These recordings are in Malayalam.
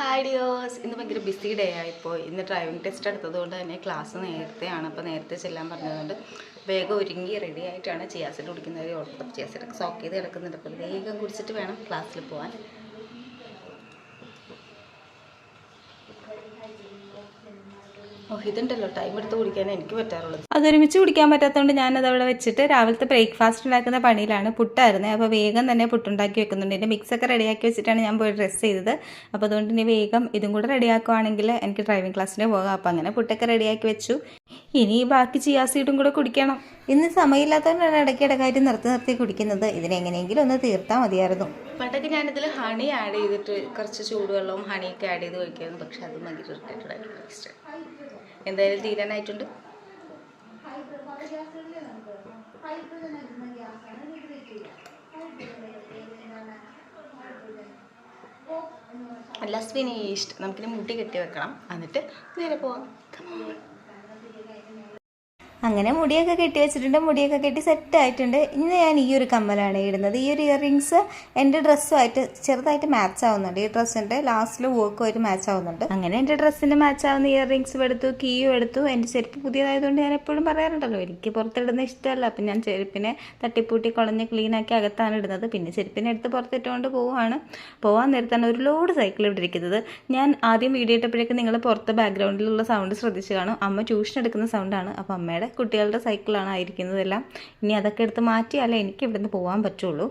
ഹായ് ഡിയോസ് ഇന്ന് ഭയങ്കര ബിസി ഡേ ആയിപ്പോൾ ഇന്ന് ഡ്രൈവിംഗ് ടെസ്റ്റ് എടുത്തതുകൊണ്ട് തന്നെ ക്ലാസ് നേരത്തെയാണ് അപ്പോൾ നേരത്തെ ചെല്ലാൻ പറഞ്ഞതുകൊണ്ട് വേഗം ഒരുങ്ങി റെഡി ആയിട്ടാണ് ചിയാസിഡ് കുടിക്കുന്നത്. ഓർത്തപ്പോൾ ചിയാസിഡ് സോക്ക് ചെയ്ത് കിടക്കുന്നുണ്ട്. അപ്പോൾ വേഗം കുടിച്ചിട്ട് വേണം ക്ലാസ്സിൽ പോകാൻ ടൈം എടുത്ത് എനിക്ക് പറ്റാറുള്ളത്. അതൊരുമിച്ച് കുടിക്കാൻ പറ്റാത്തതുകൊണ്ട് ഞാനത് അവിടെ വെച്ചിട്ട് രാവിലത്തെ ബ്രേക്ക്ഫാസ്റ്റ് ഉണ്ടാക്കുന്ന പണിയിലാണ് പുട്ടായിരുന്നത് അപ്പോൾ വേഗം തന്നെ പുട്ടുണ്ടാക്കി വെക്കുന്നുണ്ട്. എന്റെ മിക്സൊക്കെ റെഡിയാക്കി വെച്ചിട്ടാണ് ഞാൻ പോയി ഡ്രസ്സ് ചെയ്തത്. അപ്പോൾ അതുകൊണ്ട് ഇനി വേഗം ഇതും കൂടെ റെഡിയാക്കുവാണെങ്കിൽ എനിക്ക് ഡ്രൈവിംഗ് ക്ലാസ്സിന് പോകാം. അപ്പോൾ അങ്ങനെ പുട്ടൊക്കെ റെഡിയാക്കി വെച്ചു. ഇനി ബാക്കി ചിയാ സീഡും കൂടെ കുടിക്കണം. ഇന്ന് സമയമില്ലാത്തതുകൊണ്ടാണ് ഇടയ്ക്ക് ഇടയ്ക്കായിട്ട് നിർത്തി നിർത്തി കുടിക്കുന്നത്. ഇതിനെങ്ങനെയെങ്കിലും ഒന്ന് തീർത്താൽ മതിയായിരുന്നു. പണ്ടൊക്കെ ഞാനിതിൽ ഹണി ആഡ് ചെയ്തിട്ട് കുറച്ച് ചൂടുവെള്ളവും ഹണിയൊക്കെ ആഡ് ചെയ്ത് കഴിക്കുമായിരുന്നു. പക്ഷെ അത് ഭയങ്കര ടേസ്റ്റ് എന്തായാലും തീരാനായിട്ടുണ്ട്. ലസ് ഫിനിഷ്ഡ് നമുക്കിനി മുടി കെട്ടി വെക്കണം. എന്നിട്ട് നേരെ പോവാം. അങ്ങനെ മുടിയൊക്കെ കെട്ടി വെച്ചിട്ടുണ്ട് മുടിയൊക്കെ കെട്ടി സെറ്റ് ആയിട്ടുണ്ട്. ഇന്ന് ഞാൻ ഈ ഒരു കമ്മലാണ് ഇടുന്നത്. ഈ ഒരു ഇയറിങ്സ് എന്റെ ഡ്രസ്സുമായിട്ട് ചെറുതായിട്ട് മാച്ച് ആവുന്നുണ്ട്. ഈ ഡ്രസ്സിന്റെ ലാസ്റ്റിൽ വർക്കുമായിട്ട് മാച്ച് ആവുന്നുണ്ട്. അങ്ങനെ എന്റെ ഡ്രസ്സിന് മാച്ച് ആവുന്ന ഇയറിങ്സും എടുത്തു കീയും എടുത്തു. എന്റെ ചെരുപ്പ് പുതിയതായതുകൊണ്ട് ഞാൻ എപ്പോഴും പറയാറുണ്ടല്ലോ എനിക്ക് പുറത്തിടുന്ന ഇഷ്ടമല്ല. അപ്പം ഞാൻ ചെരുപ്പിനെ തട്ടിപ്പൂട്ടി കുളഞ്ഞ് ക്ലീനാക്കി അകത്താണ് ഇടുന്നത്. പിന്നെ ചെരുപ്പിനെ എടുത്ത് പുറത്തിട്ടുകൊണ്ട് പോവുകയാണ്. പോകാൻ നേരത്താണ് ഒരു ലോഡ് സൈക്കിൾ ഇവിടെ ഇരിക്കുന്നത്. ഞാൻ ആദ്യം വീഡിയോ ഇട്ടപ്പോഴേക്കും നിങ്ങൾ പുറത്ത് ബാക്ക്ഗ്രൗണ്ടിലുള്ള സൗണ്ട് ശ്രദ്ധിച്ച് കാണും. അമ്മ ട്യൂഷൻ എടുക്കുന്ന സൗണ്ടാണ് അപ്പോൾ അമ്മയുടെ കുട്ടികളുടെ സൈക്കിളാണ് ആയിരിക്കുന്നതെല്ലാം. ഇനി അതൊക്കെ എടുത്ത് മാറ്റിയാലേ എനിക്ക് ഇവിടുന്ന് പോകാൻ പറ്റുള്ളൂ.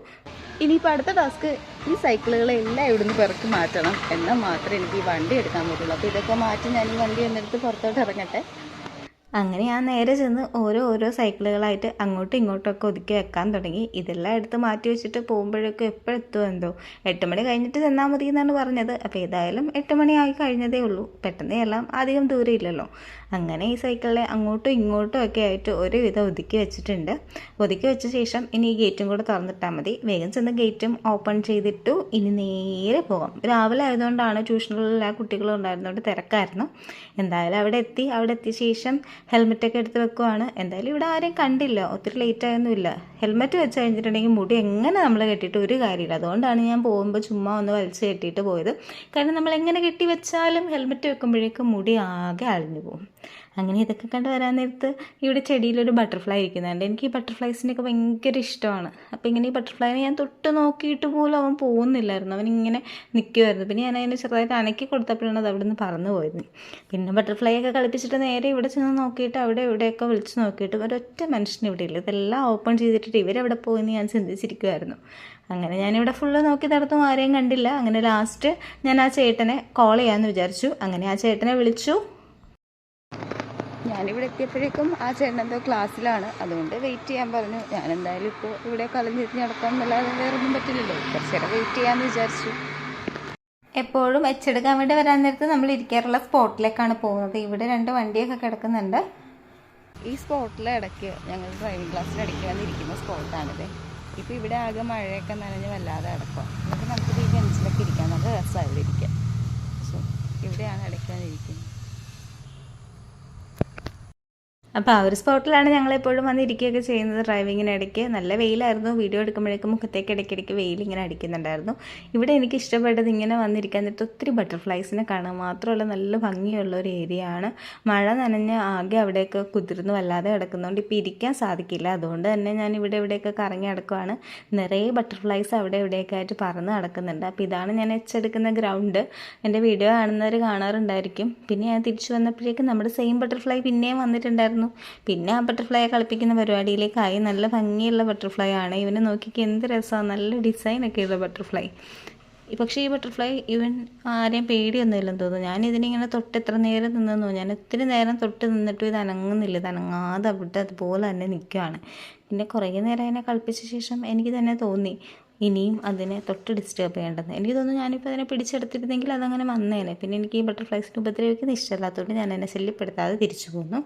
ഇനിയിപ്പോൾ അടുത്ത ടാസ്ക് ഈ സൈക്കിളുകളെല്ലാം ഇവിടുന്ന് പിറക്കി മാറ്റണം? എന്നാൽ മാത്രമേ എനിക്ക് ഈ വണ്ടി എടുക്കാൻ പറ്റുള്ളൂ. അപ്പോൾ ഇതൊക്കെ മാറ്റി ഞാൻ ഈ വണ്ടി എന്നെടുത്ത് പുറത്തോട്ട് ഇറങ്ങട്ടെ? അങ്ങനെ ഞാൻ നേരെ ചെന്ന് ഓരോ ഓരോ സൈക്കിളുകളായിട്ട് അങ്ങോട്ടും ഇങ്ങോട്ടൊക്കെ ഒതുക്കി വെക്കാൻ തുടങ്ങി. ഇതെല്ലാം എടുത്ത് മാറ്റി വെച്ചിട്ട് പോകുമ്പോഴേക്കും എപ്പോഴെത്തും എന്തോ. എട്ട് മണി കഴിഞ്ഞിട്ട് ചെന്നാൽ മതി എന്നാണ് പറഞ്ഞത്. അപ്പോൾ ഏതായാലും എട്ട് മണിയായി കഴിഞ്ഞതേ ഉള്ളൂ. പെട്ടെന്ന് എല്ലാം അധികം ദൂരം ഇല്ലല്ലോ. അങ്ങനെ ഈ സൈക്കിളിനെ അങ്ങോട്ടും ഇങ്ങോട്ടും ഒക്കെ ആയിട്ട് ഒരുവിധം ഒതുക്കി വെച്ചിട്ടുണ്ട്. ഒതുക്കി വെച്ച ശേഷം ഇനി ഈ ഗേറ്റും കൂടെ തുറന്നിട്ടാൽ മതി. വേഗം ചെന്ന് ഗേറ്റും ഓപ്പൺ ചെയ്തിട്ടു ഇനി നേരെ പോകാം. രാവിലെ ആയതുകൊണ്ടാണ് ട്യൂഷനിലുള്ള കുട്ടികളും ഉണ്ടായിരുന്നതുകൊണ്ട് തിരക്കായിരുന്നു. എന്തായാലും അവിടെ എത്തി. അവിടെ എത്തിയ ശേഷം ഹെൽമെറ്റൊക്കെ എടുത്ത് വെക്കുവാണ്. എന്തായാലും ഇവിടെ ആരെയും കണ്ടില്ല. ഒത്തിരി ലേറ്റ് ആയൊന്നുമില്ല. ഹെൽമെറ്റ് വെച്ച് കഴിഞ്ഞിട്ടുണ്ടെങ്കിൽ മുടി എങ്ങനെ നമ്മൾ കെട്ടിയിട്ട് ഒരു കാര്യമില്ല. അതുകൊണ്ടാണ് ഞാൻ പോകുമ്പോൾ ചുമ്മാ ഒന്ന് വലിച്ചു കെട്ടിയിട്ട് പോയത്. കാരണം നമ്മൾ എങ്ങനെ കെട്ടി വെച്ചാലും ഹെൽമെറ്റ് വെക്കുമ്പോഴേക്കും മുടി ആകെ അഴിഞ്ഞു പോകും. അങ്ങനെ ഇതൊക്കെ കണ്ട് വരാൻ നേരത്ത് ഇവിടെ ചെടിയിലൊരു ബട്ടർഫ്ലൈ ഇരിക്കുന്നുണ്ട്. എനിക്ക് ഈ ബട്ടർഫ്ലൈസിനൊക്കെ ഭയങ്കര ഇഷ്ടമാണ്. അപ്പോൾ ഇങ്ങനെ ഈ ബട്ടർഫ്ലൈനെ ഞാൻ തൊട്ട് നോക്കിയിട്ട് പോലും അവൻ പോകുന്നില്ലായിരുന്നു. അവൻ ഇങ്ങനെ നിൽക്കുമായിരുന്നു പിന്നെ ഞാൻ അതിനെ ചെറുതായിട്ട് അനക്കി കൊടുത്തപ്പോഴാണ് അത് അവിടെ നിന്ന് പറന്നു പോയത്. പിന്നെ ബട്ടർഫ്ലൈ ഒക്കെ കളിപ്പിച്ചിട്ട് നേരെ ഇവിടെ ചെന്ന് നോക്കിയിട്ട് അവിടെ ഇവിടെയൊക്കെ വിളിച്ച് നോക്കിയിട്ട് ഒരൊറ്റ മനുഷ്യൻ ഇവിടെ ഇല്ല. ഇതെല്ലാം ഓപ്പൺ ചെയ്തിട്ടിട്ട് ഇവരെവിടെ പോയെന്ന് ഞാൻ ചിന്തിച്ചിരിക്കുമായിരുന്നു അങ്ങനെ ഞാനിവിടെ ഫുള്ള് നോക്കി നടത്തും ആരെയും കണ്ടില്ല. അങ്ങനെ ലാസ്റ്റ് ഞാൻ ആ ചേട്ടനെ കോൾ ചെയ്യാമെന്ന് വിചാരിച്ചു. അങ്ങനെ ആ ചേട്ടനെ വിളിച്ചു. ഞാനിവിടെ എത്തിയപ്പോഴേക്കും ആ ചേട്ടൻ എന്തോ ക്ലാസ്സിലാണ്. അതുകൊണ്ട് വെയിറ്റ് ചെയ്യാൻ പറഞ്ഞു. ഞാൻ എന്തായാലും ഇപ്പോൾ ഇവിടെ കളഞ്ഞിരുന്ന് നടക്കാൻ എന്നല്ലാതെ വേറെ ഒന്നും പറ്റില്ലല്ലോ. കുറച്ച് നേരം വെയിറ്റ് ചെയ്യാമെന്ന് വിചാരിച്ചു. എപ്പോഴും എച്ചെടുക്കാൻ വേണ്ടി വരാൻ നേരത്ത് നമ്മൾ ഇരിക്കാറുള്ള സ്പോട്ടിലേക്കാണ് പോകുന്നത്. ഇവിടെ രണ്ട് വണ്ടിയൊക്കെ കിടക്കുന്നുണ്ട്. ഈ സ്പോട്ടിലെ ഇടയ്ക്ക് ഞങ്ങൾ ഡ്രൈവിംഗ് ക്ലാസ്സിൽ ഇടയ്ക്ക് വന്നിരിക്കുന്ന സ്പോട്ടാണിത്. ഇപ്പോൾ ഇവിടെ ആകെ മഴയൊക്കെ നനഞ്ഞ് വല്ലാതെ കിടക്കുക എന്നിട്ട് നമുക്ക് ഈ ബെഞ്ചിലൊക്കെ ഇരിക്കാൻ നല്ല ഇരിക്കാൻ. സോ ഇവിടെയാണ് ഇടയ്ക്ക് വന്നിരിക്കുന്നത്. അപ്പോൾ ആ ഒരു സ്പോട്ടിലാണ് ഞങ്ങളെപ്പോഴും വന്നിരിക്കുകയൊക്കെ ചെയ്യുന്നത് ഡ്രൈവിങ്ങിനിടയ്ക്ക്. നല്ല വെയിലായിരുന്നു. വീഡിയോ എടുക്കുമ്പോഴേക്കും മുഖത്തേക്ക് ഇടയ്ക്കിടയ്ക്ക് വെയിൽ ഇങ്ങനെ അടിക്കുന്നുണ്ടായിരുന്നു. ഇവിടെ എനിക്ക് ഇഷ്ടപ്പെട്ടത് ഇങ്ങനെ വന്നിരിക്കാൻ നേരത്തെ ഒത്തിരി ബട്ടർഫ്ലൈസിനെ കാണുക. മാത്രമല്ല നല്ല ഭംഗിയുള്ള ഒരു ഏരിയ ആണ്. മഴ നനഞ്ഞ് ആകെ അവിടെയൊക്കെ കുതിർന്നു വല്ലാതെ കിടക്കുന്നതുകൊണ്ട് ഇപ്പോൾ ഇരിക്കാൻ സാധിക്കില്ല. അതുകൊണ്ട് തന്നെ ഞാൻ ഇവിടെ ഇവിടെയൊക്കെ കറങ്ങി നടക്കുവാണ്. നിറയെ ബട്ടർഫ്ലൈസ് അവിടെ ഇവിടെയൊക്കെ ആയിട്ട് പറന്ന് നടക്കുന്നുണ്ട്. അപ്പോൾ ഇതാണ് ഞാൻ എച്ചെടുക്കുന്ന ഗ്രൗണ്ട്. എന്റെ വീഡിയോ കാണുന്നവർ കാണാറുണ്ടായിരിക്കും. പിന്നെ ഞാൻ തിരിച്ചു വന്നപ്പോഴേക്കും നമ്മുടെ സെയിം ബട്ടർഫ്ലൈ പിന്നെയും വന്നിട്ടുണ്ടായിരുന്നു. പിന്നെ ആ ബട്ടർഫ്ലൈയെ കളിപ്പിക്കുന്ന പരിപാടിയിലേക്കായി നല്ല ഭംഗിയുള്ള ബട്ടർഫ്ലൈ ആണ്. ഇവനെ നോക്കിക്ക് എന്ത് രസമാണ് നല്ല ഡിസൈനൊക്കെ ഉള്ള ബട്ടർഫ്ലൈ പക്ഷേ ഈ ബട്ടർഫ്ലൈ ഇവൻ ആരെയും പേടിയൊന്നുമില്ലെന്ന് തോന്നുന്നു. ഞാൻ ഇതിനിങ്ങനെ തൊട്ട് എത്ര നേരം നിന്നു ഞാൻ ഒത്തിരി നേരം തൊട്ട് നിന്നിട്ടും ഇത് അനങ്ങുന്നില്ല. ഇത് അനങ്ങാതെ അവിടെ അതുപോലെ തന്നെ നിൽക്കുകയാണ്. പിന്നെ കുറേ നേരം അതിനെ കളിപ്പിച്ച ശേഷം എനിക്ക് തന്നെ തോന്നി ഇനിയും അതിനെ തൊട്ട് ഡിസ്റ്റർബ് ചെയ്യേണ്ടത് എനിക്ക് തോന്നുന്നു ഞാനിപ്പോൾ അതിനെ പിടിച്ചെടുത്തിരുന്നെങ്കിൽ അതങ്ങനെ വന്നേനെ. പിന്നെ എനിക്ക് ഈ ബട്ടർഫ്ലൈസിനെ ഉപദ്രവിക്കുന്ന ഇഷ്ടമല്ലാത്തതുകൊണ്ട് ഞാൻ എന്നെ ശല്യപ്പെടുത്താതെ തിരിച്ചു പോന്നു.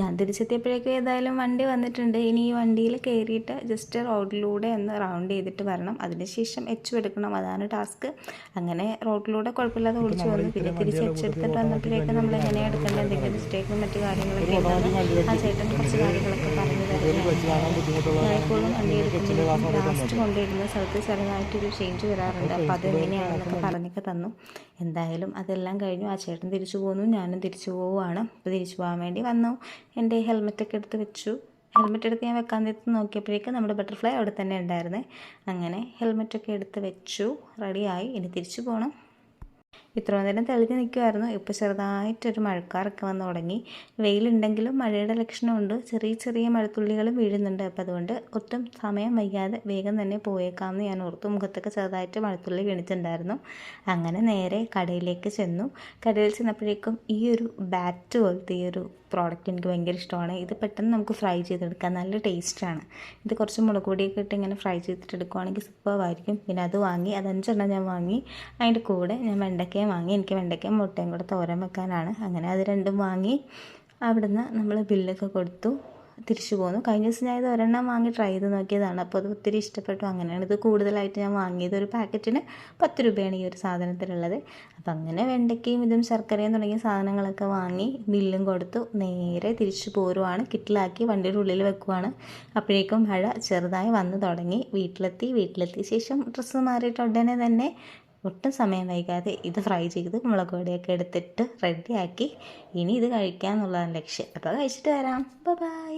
ഞാൻ തിരിച്ചെത്തിയപ്പോഴേക്കും ഏതായാലും വണ്ടി വന്നിട്ടുണ്ട്. ഇനി ഈ വണ്ടിയിൽ കയറിയിട്ട് ജസ്റ്റ് റോഡിലൂടെ ഒന്ന് റൗണ്ട് ചെയ്തിട്ട് വരണം. അതിനുശേഷം എച്ച് എടുക്കണം. അതാണ് ടാസ്ക് അങ്ങനെ റോഡിലൂടെ കുഴപ്പമില്ലാതെ ഓടിച്ചു വന്നു പിന്നെ തിരിച്ച് എച്ച് എടുത്തിട്ട് വന്നപ്പോഴേക്കും നമ്മൾ എങ്ങനെയാണ് എടുക്കേണ്ടത്? എന്തെങ്കിലും മിസ്റ്റേക്കും മറ്റു കാര്യങ്ങളൊക്കെ ഉണ്ടെന്ന് ആ ചേട്ടൻ കുറച്ച് കാര്യങ്ങളൊക്കെ പറഞ്ഞു തരുന്നത് ഞാനിപ്പോഴും വണ്ടി എടുക്കുന്നത് ലാസ്റ്റ് കൊണ്ടുവരുന്ന സ്ഥലത്ത് ചെറുതായിട്ടൊരു ചേഞ്ച് വരാറുണ്ട്. അപ്പോൾ അതെങ്ങനെയാണെന്നൊക്കെ പറഞ്ഞൊക്കെ തന്നു. എന്തായാലും അതെല്ലാം കഴിഞ്ഞു. ആ ചേട്ടൻ തിരിച്ചു പോന്നു. ഞാനും തിരിച്ചു പോവുകയാണ്. അപ്പോൾ തിരിച്ചു പോകാൻ വേണ്ടി വന്നു. എന്റെ ഹെൽമെറ്റൊക്കെ എടുത്ത് വെച്ചു. ഹെൽമെറ്റ് എടുത്ത് ഞാൻ വെക്കാൻ നേരത്ത് നോക്കിയപ്പോഴേക്കും നമ്മുടെ ബട്ടർഫ്ലൈ അവിടെ തന്നെ ഉണ്ടായിരുന്നേ. അങ്ങനെ ഹെൽമെറ്റൊക്കെ എടുത്ത് വെച്ചു. റെഡിയായി. ഇനി തിരിച്ചു പോകണം ഇത്രയും നേരം തെളിഞ്ഞ് നിൽക്കുമായിരുന്നു ഇപ്പോൾ ചെറുതായിട്ടൊരു മഴക്കാറൊക്കെ വന്ന് തുടങ്ങി. വെയിലുണ്ടെങ്കിലും മഴയുടെ ലക്ഷണമുണ്ട്. ചെറിയ ചെറിയ മഴത്തുള്ളികളും വീഴുന്നുണ്ട്. അപ്പോൾ അതുകൊണ്ട് ഒട്ടും സമയം വൈകാതെ വേഗം തന്നെ പോയേക്കാമെന്ന് ഞാൻ ഓർത്തു. മുഖത്തൊക്കെ ചെറുതായിട്ട് മഴത്തുള്ളി വീണിട്ടുണ്ടായിരുന്നു. അങ്ങനെ നേരെ കടയിലേക്ക് ചെന്നു. കടയിൽ ചെന്നപ്പോഴേക്കും ഈ ഒരു ബാറ്റ് പോലത്തെ ഈ ഒരു പ്രോഡക്റ്റ് എനിക്ക് ഭയങ്കര ഇഷ്ടമാണ്. ഇത് പെട്ടെന്ന് നമുക്ക് ഫ്രൈ ചെയ്തെടുക്കാം. നല്ല ടേസ്റ്റാണ് ഇത് കുറച്ച് മുളക് പൊടിയൊക്കെ ഇട്ട് ഇങ്ങനെ ഫ്രൈ ചെയ്തിട്ട് എടുക്കുവാണെങ്കിൽ സൂപ്പറായിരിക്കും പിന്നെ അത് വാങ്ങി അത് അഞ്ചെണ്ണം ഞാൻ വാങ്ങി. അതിന്റെ കൂടെ ഞാൻ വെണ്ടയ്ക്കയും വാങ്ങി എനിക്ക് വെണ്ടയ്ക്കയും മുട്ടയും കൂടെ തോരൻ വെക്കാനാണ്. അങ്ങനെ അത് രണ്ടും വാങ്ങി അവിടുന്ന് നമ്മൾ ബില്ലൊക്കെ കൊടുത്തു. തിരിച്ചു പോന്നു. കഴിഞ്ഞ ദിവസം ഞാൻ ഇത് ഒരെണ്ണം വാങ്ങി ട്രൈ ചെയ്ത് നോക്കിയതാണ്. അപ്പോൾ അത് ഒത്തിരി ഇഷ്ടപ്പെട്ടു. അങ്ങനെയാണ് ഇത് കൂടുതലായിട്ട് ഞാൻ വാങ്ങിയത്. ഒരു പാക്കറ്റിന് പത്ത് രൂപയാണ് ഈ ഒരു സാധനത്തിനുള്ളത്. അപ്പം അങ്ങനെ വെണ്ടയ്ക്കയും ഇതും ശർക്കരയും തുടങ്ങിയ സാധനങ്ങളൊക്കെ വാങ്ങി ബില്ലും കൊടുത്തു. നേരെ തിരിച്ചു പോരുവാണ്. കിറ്റിലാക്കി വണ്ടിയുടെ ഉള്ളിൽ വെക്കുവാണ്. അപ്പോഴേക്കും മഴ ചെറുതായി വന്നു തുടങ്ങി. വീട്ടിലെത്തി. വീട്ടിലെത്തിയ ശേഷം ഡ്രസ്സ് മാറിയിട്ട് ഉടനെ തന്നെ ഒട്ടും സമയം വൈകാതെ ഇത് ഫ്രൈ ചെയ്ത് മുളക് പൊടിയൊക്കെ എടുത്തിട്ട് റെഡിയാക്കി ഇനി ഇത് കഴിക്കാമെന്നുള്ളതാണ് ലക്ഷ്യം. അപ്പോൾ കഴിച്ചിട്ട് വരാം. ബൈ